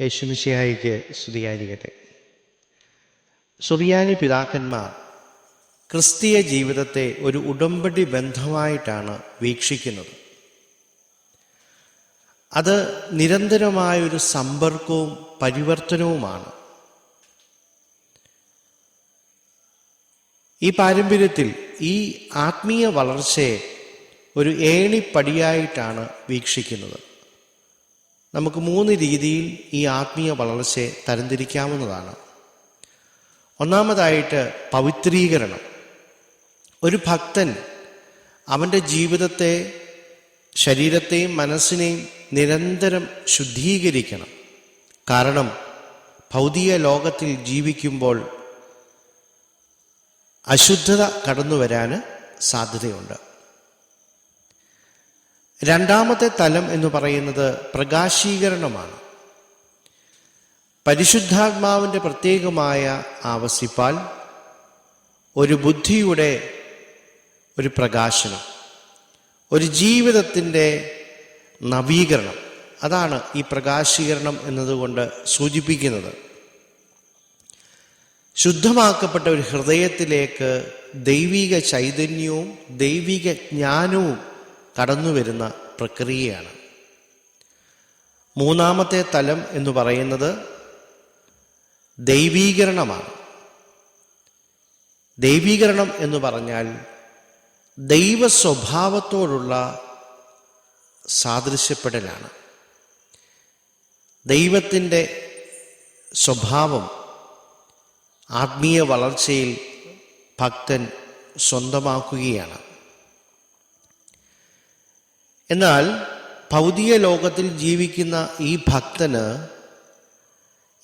യേശുമിശിഹായിക്ക് സ്തുതിയായിരിക്കട്ടെ. സുറിയാനി പിതാക്കന്മാർ ക്രിസ്തീയ ജീവിതത്തെ ഒരു ഉടമ്പടി ബന്ധമായിട്ടാണ് വീക്ഷിക്കുന്നത്. അത് നിരന്തരമായൊരു സമ്പർക്കവും പരിവർത്തനവുമാണ്. ഈ പാരമ്പര്യത്തിൽ ഈ ആത്മീയ വളർച്ചയെ ഒരു ഏണിപ്പടിയായിട്ടാണ് വീക്ഷിക്കുന്നത്. നമുക്ക് മൂന്ന് രീതിയിൽ ഈ ആത്മീയ വളർച്ചയെ തരംതിരിക്കാവുന്നതാണ്. ഒന്നാമതായിട്ട് പവിത്രീകരണം. ഒരു ഭക്തൻ അവന്റെ ജീവിതത്തെ ശരീരത്തെയും മനസ്സിനെയും നിരന്തരം ശുദ്ധീകരിക്കണം. കാരണം ഭൗതിക ലോകത്തിൽ ജീവിക്കുമ്പോൾ അശുദ്ധത കടന്നു വരാൻ സാധ്യതയുണ്ട്. രണ്ടാമത്തെ തലം എന്ന് പറയുന്നത് പ്രകാശീകരണമാണ്. പരിശുദ്ധാത്മാവിന്റെ പ്രത്യേകമായ ആവസിപ്പാൽ ഒരു ബുദ്ധിയുടെ ഒരു പ്രകാശനം ഒരു ജീവിതത്തിന്റെ നവീകരണം. അതാണ് ഈ പ്രകാശീകരണം എന്നതുകൊണ്ട് സൂചിപ്പിക്കുന്നത്. ശുദ്ധമാക്കപ്പെട്ട ഒരു ഹൃദയത്തിലേക്ക് ദൈവിക ചൈതന്യവും ദൈവിക ജ്ഞാനവും കടന്നു വരുന്ന പ്രക്രിയയാണ്. മൂന്നാമത്തെ തലം എന്ന് പറയുന്നത് ദൈവീകരണമാണ്. ദൈവീകരണം എന്ന് പറഞ്ഞാൽ ദൈവ സ്വഭാവത്തോടുള്ള സാദൃശ്യപ്പെടലാണ്. ദൈവത്തിന്റെ സ്വഭാവം ആത്മീയ വളർച്ചയിൽ ഭക്തൻ സ്വന്തമാക്കുകയാണ്. എന്നാൽ ഭൗതിക ലോകത്തിൽ ജീവിക്കുന്ന ഈ ഭക്തന്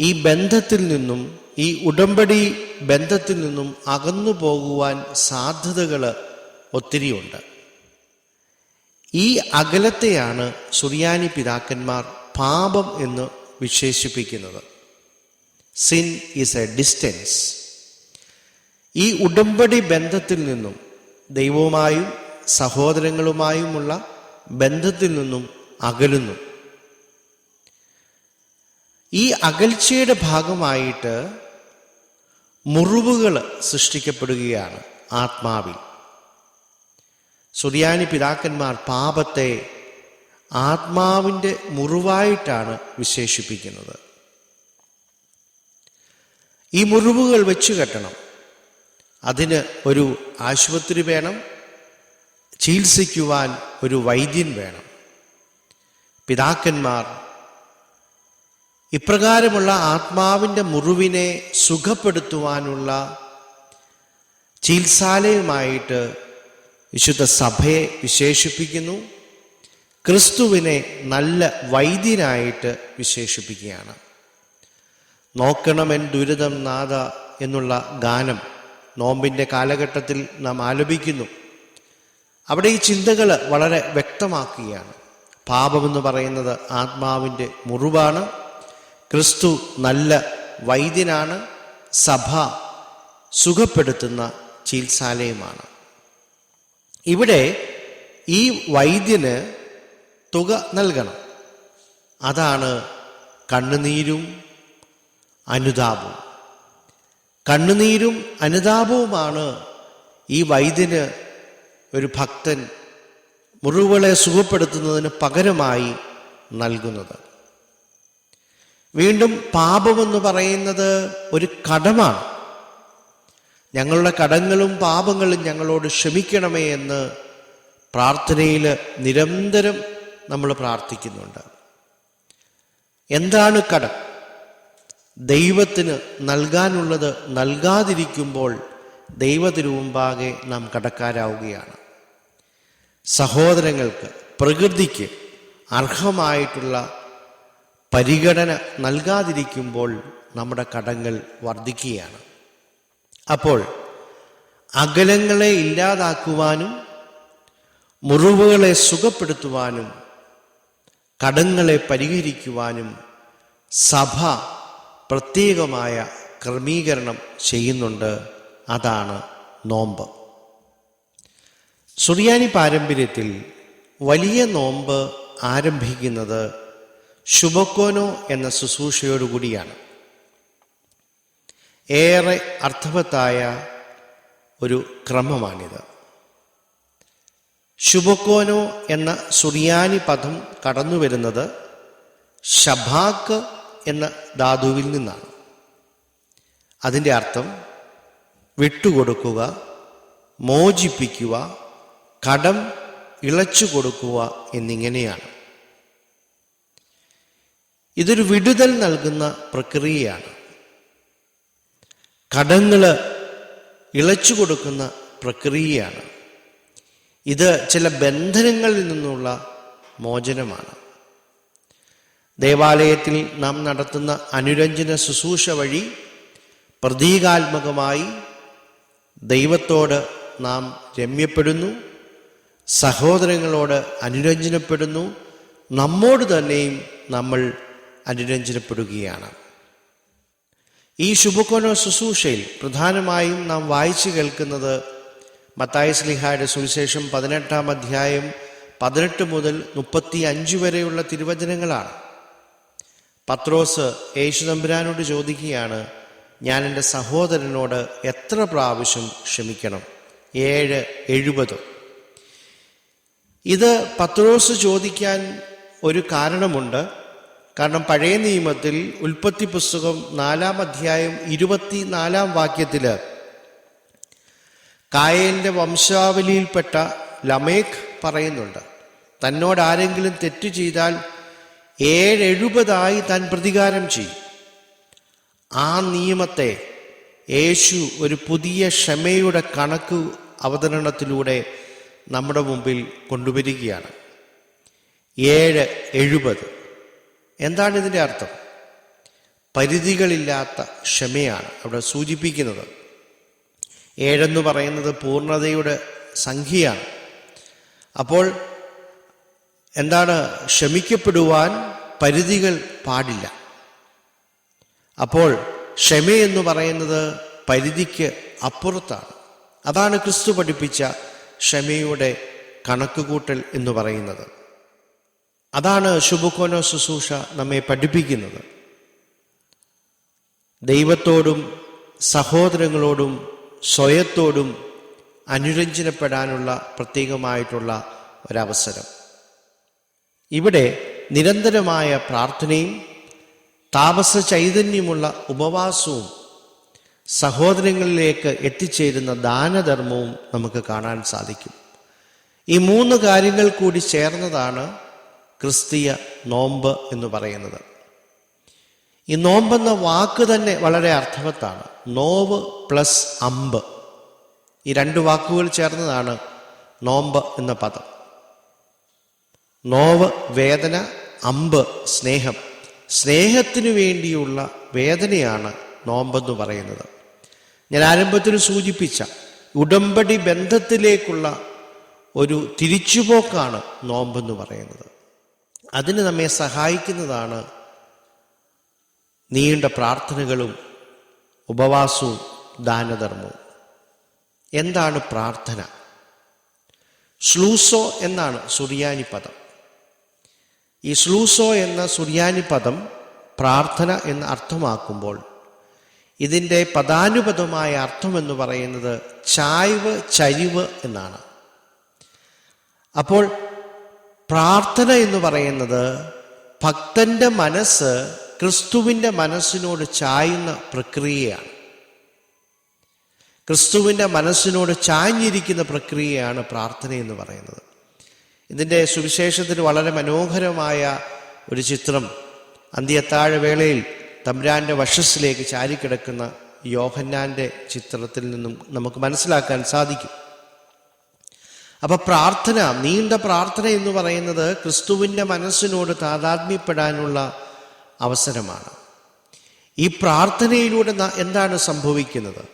ഈ ബന്ധത്തിൽ നിന്നും ഈ ഉടമ്പടി ബന്ധത്തിൽ നിന്നും അകന്നു പോകുവാൻ സാധ്യതകൾ ഒത്തിരിയുണ്ട്. ഈ അകലത്തെയാണ് സുറിയാനി പിതാക്കന്മാർ പാപം എന്ന് വിശേഷിപ്പിക്കുന്നത്. സിൻ ഈസ് എ ഡിസ്റ്റൻസ് ഈ ഉടമ്പടി ബന്ധത്തിൽ നിന്നും ദൈവവുമായും സഹോദരങ്ങളുമായുമുള്ള ബന്ധത്തിൽ നിന്നും അകലുന്നു. ഈ അകൽച്ചയുടെ ഭാഗമായിട്ട് മുറിവുകൾ സൃഷ്ടിക്കപ്പെടുകയാണ് ആത്മാവിൽ. സുറിയാനി പിതാക്കന്മാർ പാപത്തെ ആത്മാവിന്റെ മുറിവായിട്ടാണ് വിശേഷിപ്പിക്കുന്നത്. ഈ മുറിവുകൾ വെച്ചു കെട്ടണം അതിന് ഒരു ആശുപത്രി വേണം ചികിത്സിക്കുവാൻ ഒരു വൈദ്യൻ വേണം. പിതാക്കന്മാർ ഇപ്രകാരമുള്ള ആത്മാവിന്റെ മുറിവിനെ സുഖപ്പെടുത്തുവാനുള്ള ചികിത്സാലയമായിട്ട് വിശുദ്ധ സഭയെ വിശേഷിപ്പിക്കുന്നു. ക്രിസ്തുവിനെ നല്ല വൈദ്യനായിട്ട് വിശേഷിപ്പിക്കുകയാണ്. നോക്കണമെൻ ദുരിതം നാഥ എന്നുള്ള ഗാനം നോമ്പിന്റെ കാലഘട്ടത്തിൽ നാം ആലപിക്കുന്നു. അവിടെ ഈ ചിന്തകൾ വളരെ വ്യക്തമാക്കുകയാണ്. പാപമെന്ന് പറയുന്നത് ആത്മാവിന്റെ മുറിവാണ്. ക്രിസ്തു നല്ല വൈദ്യനാണ്. സഭ സുഖപ്പെടുത്തുന്ന ചികിത്സാലയമാണ്. ഇവിടെ ഈ വൈദ്യന് തുക നൽകണം. അതാണ് കണ്ണുനീരും അനുതാപവും. കണ്ണുനീരും അനുതാപവുമാണ് ഈ വൈദ്യന് ഒരു ഭക്തൻ മുറിവുകളെ സുഖപ്പെടുത്തുന്നതിന് പകരമായി നൽകുന്നത്. വീണ്ടും പാപമെന്ന് പറയുന്നത് ഒരു കടമാണ്. ഞങ്ങളുടെ കടങ്ങളും പാപങ്ങളും ഞങ്ങളോട് ക്ഷമിക്കണമേ എന്ന് പ്രാർത്ഥനയിൽ നിരന്തരം നമ്മൾ പ്രാർത്ഥിക്കുന്നുണ്ട്. എന്താണ് കടം? ദൈവത്തിന് നൽകാനുള്ളത് നൽകാതിരിക്കുമ്പോൾ ദൈവത്തിനു മുമ്പാകെ നാം കടക്കാരാവുകയാണ്. സഹോദരങ്ങൾക്ക് പ്രകൃതിക്ക് അർഹമായിട്ടുള്ള പരിഗണന നൽകാതിരിക്കുമ്പോൾ നമ്മുടെ കടങ്ങൾ വർദ്ധിക്കുകയാണ്. അപ്പോൾ അകലങ്ങളെ ഇല്ലാതാക്കുവാനും മുറിവുകളെ സുഖപ്പെടുത്തുവാനും കടങ്ങളെ പരിഹരിക്കുവാനും സഭ പ്രത്യേകമായ ക്രമീകരണം ചെയ്യുന്നുണ്ട്. അതാണ് നോമ്പ്. സുറിയാനി പാരമ്പര്യത്തിൽ വലിയ നോമ്പ് ആരംഭിക്കുന്നത് ശുഭക്കോനോ എന്ന ശുശ്രൂഷയോടുകൂടിയാണ്. ഏറെ അർത്ഥവത്തായ ഒരു ക്രമമാണിത്. ശുഭക്കോനോ എന്ന സുറിയാനി പദം കടന്നു വരുന്നത് ഷഭാക്ക് എന്ന ധാതുവിൽ നിന്നാണ്. അതിന്റെ അർത്ഥം വിട്ടുകൊടുക്കുക മോചിപ്പിക്കുക കടം ഇളച്ചു കൊടുക്കുക എന്നിങ്ങനെയാണ്. ഇതൊരു വിടുതൽ നൽകുന്ന പ്രക്രിയയാണ്. കടങ്ങൾ ഇളച്ചു കൊടുക്കുന്ന പ്രക്രിയയാണ്. ഇത് ചില ബന്ധനങ്ങളിൽ നിന്നുള്ള മോചനമാണ്. ദേവാലയത്തിൽ നാം നടത്തുന്ന അനുരഞ്ജന ശുശ്രൂഷ വഴി പ്രതീകാത്മകമായി ദൈവത്തോട് നാം രമ്യപ്പെടുന്നു. സഹോദരങ്ങളോട് അനുരഞ്ജനപ്പെടുന്നു. നമ്മോട് തന്നെയും നമ്മൾ അനുരഞ്ജനപ്പെടുകയാണ്. ഈ ശുഭകോന ശുശ്രൂഷയിൽ പ്രധാനമായും നാം വായിച്ചു കേൾക്കുന്നത് മത്തായ സ്ലിഹായുടെ സുവിശേഷം പതിനെട്ടാം അധ്യായം പതിനെട്ട് മുതൽ മുപ്പത്തി അഞ്ച് വരെയുള്ള തിരുവചനങ്ങളാണ്. പത്രോസ് യേശുദമ്പുരാനോട് ചോദിക്കുകയാണ് ഞാൻ എന്റെ സഹോദരനോട് എത്ര പ്രാവശ്യം ക്ഷമിക്കണം? ഏഴ് എഴുപത്. ഇത് പത്രോസ് ചോദിക്കാൻ ഒരു കാരണമുണ്ട്. കാരണം പഴയ നിയമത്തിൽ ഉൽപ്പത്തി പുസ്തകം നാലാം അധ്യായം ഇരുപത്തി നാലാം വാക്യത്തിൽ കായലിന്റെ വംശാവലിയിൽപ്പെട്ട ലമേഖ് പറയുന്നുണ്ട്. തന്നോട് ആരെങ്കിലും തെറ്റ് ചെയ്താൽ ഏഴെഴുപതായി താൻ പ്രതികാരം ചെയ്യും. ആ നിയമത്തെ യേശു ഒരു പുതിയ ക്ഷമയുടെ കണക്ക് അവതരണത്തിലൂടെ നമ്മുടെ മുമ്പിൽ കൊണ്ടുവരികയാണ്. ഏഴ് എഴുപത്. എന്താണ് ഇതിന്റെ അർത്ഥം? പരിധികളില്ലാത്ത ക്ഷമയാണ് അവിടെ സൂചിപ്പിക്കുന്നത്. ഏഴെന്ന് പറയുന്നത് പൂർണതയുടെ സംഖ്യയാണ്. അപ്പോൾ എന്താണ്? ക്ഷമിക്കപ്പെടുവാൻ പരിധികൾ പാടില്ല. അപ്പോൾ ക്ഷമയെന്ന് പറയുന്നത് പരിധിക്ക് അപ്പുറത്താണ്. അതാണ് ക്രിസ്തു പഠിപ്പിച്ച ക്ഷമയുടെ കണക്കുകൂട്ടൽ എന്ന് പറയുന്നത്. അതാണ് ശുഭകോനോ ശുശ്രൂഷ നമ്മെ പഠിപ്പിക്കുന്നത്. ദൈവത്തോടും സഹോദരങ്ങളോടും സ്വയത്തോടും അനുരഞ്ജനപ്പെടാനുള്ള പ്രത്യേകമായിട്ടുള്ള ഒരവസരം. ഇവിടെ നിരന്തരമായ പ്രാർത്ഥനയും താപസ ചൈതന്യമുള്ള ഉപവാസവും സഹോദരങ്ങളിലേക്ക് എത്തിച്ചേരുന്ന ദാനധർമ്മവും നമുക്ക് കാണാൻ സാധിക്കും. ഈ മൂന്ന് കാര്യങ്ങൾ കൂടി ചേർന്നതാണ് ക്രിസ്തീയ നോമ്പ് എന്ന് പറയുന്നത്. ഈ നോമ്പെന്ന വാക്ക് തന്നെ വളരെ അർത്ഥവത്താണ്. നോവ് പ്ലസ് അമ്പ്. ഈ രണ്ട് വാക്കുകൾ ചേർന്നതാണ് നോമ്പ് എന്ന പദം. നോവ് വേദന അമ്പ് സ്നേഹം. സ്നേഹത്തിനു വേണ്ടിയുള്ള വേദനയാണ് നോമ്പെന്ന് പറയുന്നത്. ഞാൻ ആരംഭത്തിൽ സൂചിപ്പിച്ച ഉടമ്പടി ബന്ധത്തിലേക്കുള്ള ഒരു തിരിച്ചുപോക്കാണ് നോമ്പെന്ന് പറയുന്നത്. അതിന് നമ്മെ സഹായിക്കുന്നതാണ് നീണ്ട പ്രാർത്ഥനകളും ഉപവാസവും ദാനധർമ്മവും. എന്താണ് പ്രാർത്ഥന? സ്ലൂസോ എന്നാണ് സുറിയാനി പദം. ഈ സ്ലൂസോ എന്ന സുറിയാനി പദം പ്രാർത്ഥന എന്ന് അർത്ഥമാക്കുമ്പോൾ ഇതിന്റെ പദാനുപദമായ അർത്ഥം എന്ന് പറയുന്നത് ചായ്വ് ചരിവ് എന്നാണ്. അപ്പോൾ പ്രാർത്ഥന എന്ന് പറയുന്നത് ഭക്തന്റെ മനസ്സ് ക്രിസ്തുവിന്റെ മനസ്സിനോട് ചായുന്ന പ്രക്രിയയാണ്. ക്രിസ്തുവിന്റെ മനസ്സിനോട് ചാഞ്ഞിരിക്കുന്ന പ്രക്രിയയാണ് പ്രാർത്ഥന എന്ന് പറയുന്നത്. ഇതിന്റെ സുവിശേഷത്തിന് വളരെ മനോഹരമായ ഒരു ചിത്രം അന്ത്യത്താഴ വേളയിൽ തമ്പുരാന്റെ വശസ്സിലേക്ക് ചാരിക്കിടക്കുന്ന യോഹന്നാന്റെ ചിത്രത്തിൽ നിന്നും നമുക്ക് മനസ്സിലാക്കാൻ സാധിക്കും. അപ്പം പ്രാർത്ഥന നീണ്ട പ്രാർത്ഥന എന്ന് പറയുന്നത് ക്രിസ്തുവിന്റെ മനസ്സിനോട് താതാത്മ്യപ്പെടാനുള്ള അവസരമാണ്. ഈ പ്രാർത്ഥനയിലൂടെ എന്താണ് സംഭവിക്കുന്നത്?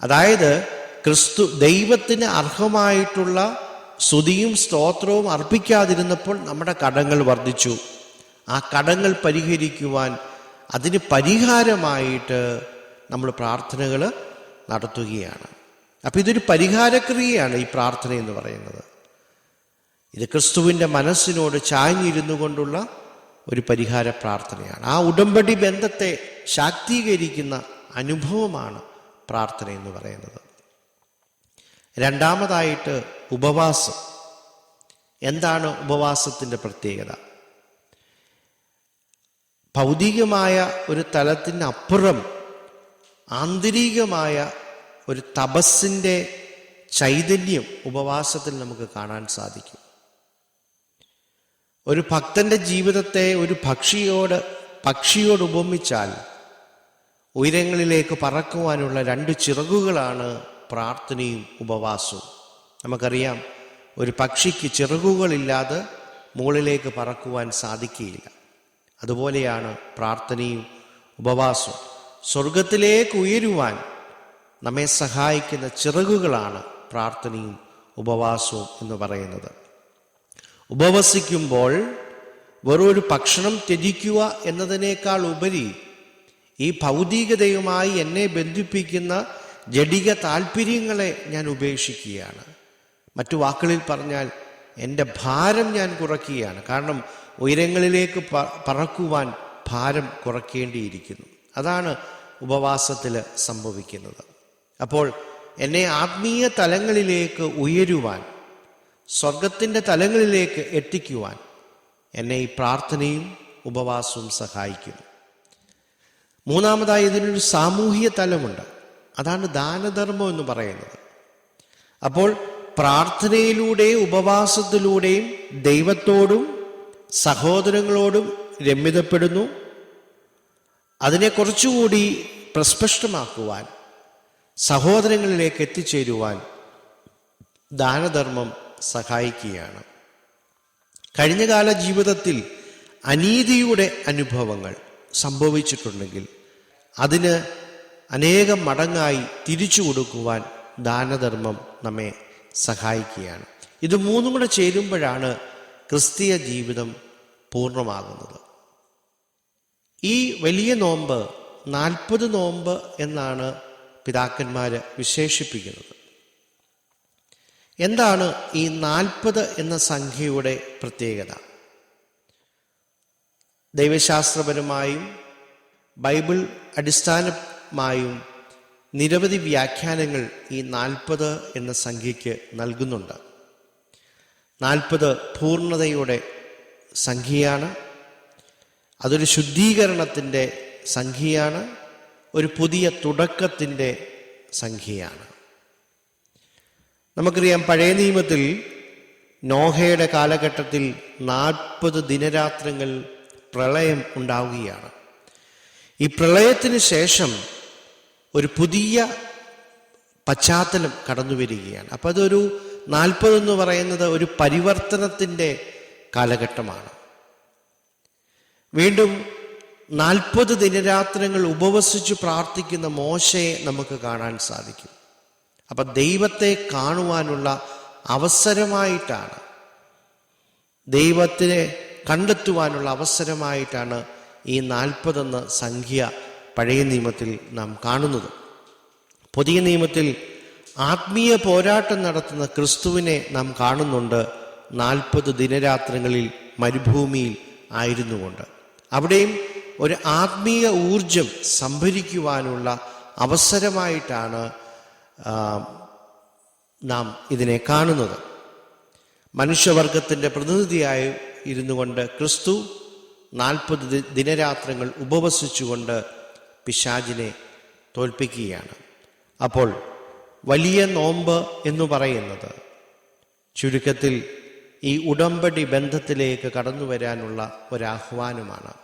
അതായത് ക്രിസ്തു ദൈവത്തിന് അർഹമായിട്ടുള്ള സ്തുതിയും സ്തോത്രവും അർപ്പിക്കാതിരുന്നപ്പോൾ നമ്മുടെ കടങ്ങൾ വർദ്ധിച്ചു. ആ കടങ്ങൾ പരിഹരിക്കുവാൻ അതിന് പരിഹാരമായിട്ട് നമ്മൾ പ്രാർത്ഥനകൾ നടത്തുകയാണ്. അപ്പം ഇതൊരു പരിഹാരക്രിയയാണ് ഈ പ്രാർത്ഥന എന്ന് പറയുന്നത്. ഇത് ക്രിസ്തുവിന്റെ മനസ്സിനോട് ചാഞ്ഞിരുന്നു കൊണ്ടുള്ള ഒരു പരിഹാര പ്രാർത്ഥനയാണ്. ആ ഉടമ്പടി ബന്ധത്തെ ശാക്തീകരിക്കുന്ന അനുഭവമാണ് പ്രാർത്ഥന എന്ന് പറയുന്നത്. രണ്ടാമതായിട്ട് ഉപവാസം. എന്താണ് ഉപവാസത്തിന്റെ പ്രത്യേകത? ഭൗതികമായ ഒരു തലത്തിനപ്പുറം ആന്തരികമായ ഒരു തപസ്സിന്റെ ചൈതന്യം ഉപവാസത്തിൽ നമുക്ക് കാണാൻ സാധിക്കും. ഒരു ഭക്തന്റെ ജീവിതത്തെ ഒരു പക്ഷിയോട് പക്ഷിയോട് ഉപമിച്ചാൽ ഉയരങ്ങളിലേക്ക് പറക്കുവാനുള്ള രണ്ട് ചിറകുകളാണ് പ്രാർത്ഥനയും ഉപവാസവും. നമുക്കറിയാം ഒരു പക്ഷിക്ക് ചിറകുകളില്ലാതെ മുകളിലേക്ക് പറക്കുവാൻ സാധിക്കുകയില്ല. അതുപോലെയാണ് പ്രാർത്ഥനയും ഉപവാസവും. സ്വർഗത്തിലേക്ക് ഉയരുവാൻ നമ്മെ സഹായിക്കുന്ന ചിറകുകളാണ് പ്രാർത്ഥനയും ഉപവാസവും എന്ന് പറയുന്നത്. ഉപവസിക്കുമ്പോൾ വെറൊരു ഭക്ഷണം ത്യജിക്കുക എന്നതിനേക്കാൾ ഉപരി ഈ ഭൗതികതയുമായി എന്നെ ബന്ധിപ്പിക്കുന്ന ജഡിക താല്പര്യങ്ങളെ ഞാൻ ഉപേക്ഷിക്കുകയാണ്. മറ്റു വാക്കുകളിൽ പറഞ്ഞാൽ എന്റെ ഭാരം ഞാൻ കുറയ്ക്കുകയാണ്. കാരണം ഉയരങ്ങളിലേക്ക് പറക്കുവാൻ ഭാരം കുറയ്ക്കേണ്ടിയിരിക്കുന്നു. അതാണ് ഉപവാസത്തിൽ സംഭവിക്കുന്നത്. അപ്പോൾ എന്നെ ആത്മീയ തലങ്ങളിലേക്ക് ഉയരുവാൻ സ്വർഗത്തിന്റെ തലങ്ങളിലേക്ക് എത്തിക്കുവാൻ എന്നെ ഈ പ്രാർത്ഥനയും ഉപവാസവും സഹായിക്കുന്നു. മൂന്നാമതായി ഇതിനൊരു സാമൂഹിക തലമുണ്ട്. അതാണ് ദാനധർമ്മം എന്ന് പറയുന്നത്. അപ്പോൾ പ്രാർത്ഥനയിലൂടെ ഉപവാസത്തിലൂടെയും ദൈവത്തോടും സഹോദരങ്ങളോടും രമ്യതപ്പെടുന്നു. അതിനെ കുറച്ചുകൂടി പ്രസ്പഷ്ടമാക്കുവാൻ സഹോദരങ്ങളിലേക്ക് എത്തിച്ചേരുവാൻ ദാനധർമ്മം സഹായിക്കുകയാണ്. കഴിഞ്ഞകാല ജീവിതത്തിൽ അനീതിയുടെ അനുഭവങ്ങൾ സംഭവിച്ചിട്ടുണ്ടെങ്കിൽ അതിന് അനേകം മടങ്ങായി തിരിച്ചു കൊടുക്കുവാൻ ദാനധർമ്മം നമ്മെ സഹായിക്കുകയാണ്. ഇത് മൂന്നും കൂടെ ചേരുമ്പോഴാണ് ക്രിസ്തീയ ജീവിതം പൂർണമാകുന്നത്. ഈ വലിയ നോമ്പ് നാൽപ്പത് നോമ്പ് എന്നാണ് പിതാക്കന്മാർ വിശേഷിപ്പിക്കുന്നത്. എന്താണ് ഈ നാൽപ്പത് എന്ന സംഖ്യയുടെ പ്രത്യേകത? ദൈവശാസ്ത്രപരമായും ബൈബിൾ അടിസ്ഥാനമായും നിരവധി വ്യാഖ്യാനങ്ങൾ ഈ നാൽപ്പത് എന്ന സംഖ്യയ്ക്ക് നൽകുന്നുണ്ട്. നാൽപ്പത് പൂർണതയുടെ സംഖ്യയാണ്. അതൊരു ശുദ്ധീകരണത്തിന്റെ സംഖ്യയാണ്. ഒരു പുതിയ തുടക്കത്തിന്റെ സംഖ്യയാണ്. നമുക്കറിയാം പഴയ നിയമത്തിൽ നോഹയുടെ കാലഘട്ടത്തിൽ നാൽപ്പത് ദിനരാത്രങ്ങൾ പ്രളയം ഉണ്ടാവുകയാണ്. ഈ പ്രളയത്തിന് ശേഷം ഒരു പുതിയ പശ്ചാത്തലം കടന്നു വരികയാണ് അപ്പം അതൊരു നാൽപ്പതെന്ന് പറയുന്നത് ഒരു പരിവർത്തനത്തിന്റെ കാലഘട്ടമാണ്. വീണ്ടും നാൽപ്പത് ദിനരാത്രങ്ങൾ ഉപവസിച്ച് പ്രാർത്ഥിക്കുന്ന മോശയെ നമുക്ക് കാണാൻ സാധിക്കും. അപ്പൊ ദൈവത്തെ കാണുവാനുള്ള അവസരമായിട്ടാണ് ദൈവത്തിനെ കണ്ടെത്തുവാനുള്ള അവസരമായിട്ടാണ് ഈ നാൽപ്പതെന്ന സംഖ്യ പഴയ നിയമത്തിൽ നാം കാണുന്നത്. പുതിയ നിയമത്തിൽ ആത്മീയ പോരാട്ടം നടത്തുന്ന ക്രിസ്തുവിനെ നാം കാണുന്നുണ്ട്. നാൽപ്പത് ദിനരാത്രങ്ങളിൽ മരുഭൂമിയിൽ ആയിരുന്നുകൊണ്ട്. അവിടെയും ഒരു ആത്മീയ ഊർജം സംഭരിക്കുവാനുള്ള അവസരമായിട്ടാണ് നാം ഇതിനെ കാണുന്നത്. മനുഷ്യവർഗത്തിന്റെ പ്രതിനിധിയായി ഇരുന്നു കൊണ്ട് ക്രിസ്തു നാൽപ്പത് ദിനരാത്രങ്ങൾ ഉപവസിച്ചുകൊണ്ട് പിശാജിനെ തോൽപ്പിക്കുകയാണ്. അപ്പോൾ വലിയ നോമ്പ് എന്ന് പറയുന്നത്. ചുരുക്കത്തിൽ ഈ ഉടമ്പടി ബന്ധത്തിലേക്ക് കടന്നു വരാനുള്ള ഒരാഹ്വാനമാണ്.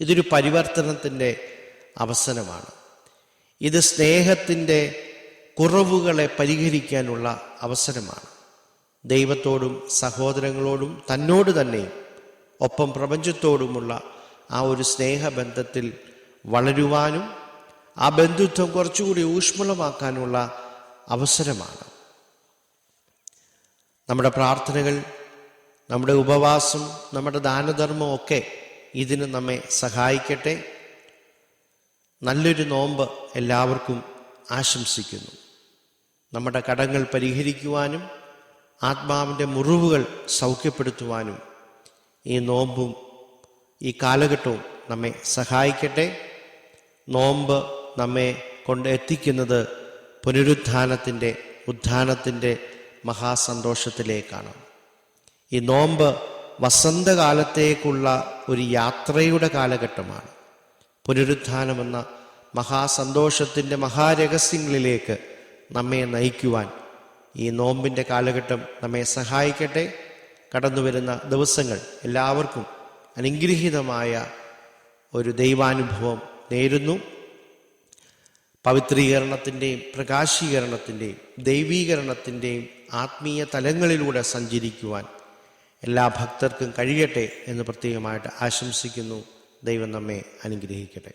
ഇതൊരു പരിവർത്തനത്തിന്റെ അവസരമാണ്. ഇത് സ്നേഹത്തിന്റെ കുറവുകളെ പരിഹരിക്കാനുള്ള അവസരമാണ്. ദൈവത്തോടും സഹോദരങ്ങളോടും തന്നോട് തന്നെയും ഒപ്പം പ്രപഞ്ചത്തോടുമുള്ള ആ ഒരു സ്നേഹബന്ധത്തിൽ വളരുവാനും ആ ബന്ധുത്വം കുറച്ചുകൂടി ഊഷ്മളമാക്കാനുള്ള അവസരമാണ്. നമ്മുടെ പ്രാർത്ഥനകൾ നമ്മുടെ ഉപവാസം നമ്മുടെ ദാനധർമ്മം ഒക്കെ ഇതിന് നമ്മെ സഹായിക്കട്ടെ. നല്ലൊരു നോമ്പ് എല്ലാവർക്കും ആശംസിക്കുന്നു. നമ്മുടെ കടങ്ങൾ പരിഹരിക്കുവാനും ആത്മാവിന്റെ മുറിവുകൾ സൗഖ്യപ്പെടുത്തുവാനും ഈ നോമ്പും ഈ കാലഘട്ടവും നമ്മെ സഹായിക്കട്ടെ. നോമ്പ് നമ്മെ കൊണ്ട് എത്തിക്കുന്നത് പുനരുത്ഥാനത്തിന്റെ ഉത്ഥാനത്തിന്റെ മഹാസന്തോഷത്തിലേക്കാണ്. ഈ നോമ്പ് വസന്തകാലത്തേക്കുള്ള ഒരു യാത്രയുടെ കാലഘട്ടമാണ്. പുനരുത്ഥാനമെന്ന മഹാസന്തോഷത്തിന്റെ മഹാരഹസ്യങ്ങളിലേക്ക് നമ്മെ നയിക്കുവാൻ ഈ നോമ്പിന്റെ കാലഘട്ടം നമ്മെ സഹായിക്കട്ടെ. കടന്നു വരുന്ന ദിവസങ്ങൾ എല്ലാവർക്കും അനുഗ്രഹീതമായ ഒരു ദൈവാനുഭവം നേരുന്നു. പവിത്രീകരണത്തിന്റെയും പ്രകാശീകരണത്തിന്റെയും ദൈവീകരണത്തിന്റെയും ആത്മീയ തലങ്ങളിലൂടെ സഞ്ചരിക്കുവാൻ എല്ലാ ഭക്തർക്കും കഴിയട്ടെ എന്ന് പ്രത്യേകമായിട്ട് ആശംസിക്കുന്നു. ദൈവം നമ്മെ അനുഗ്രഹിക്കട്ടെ.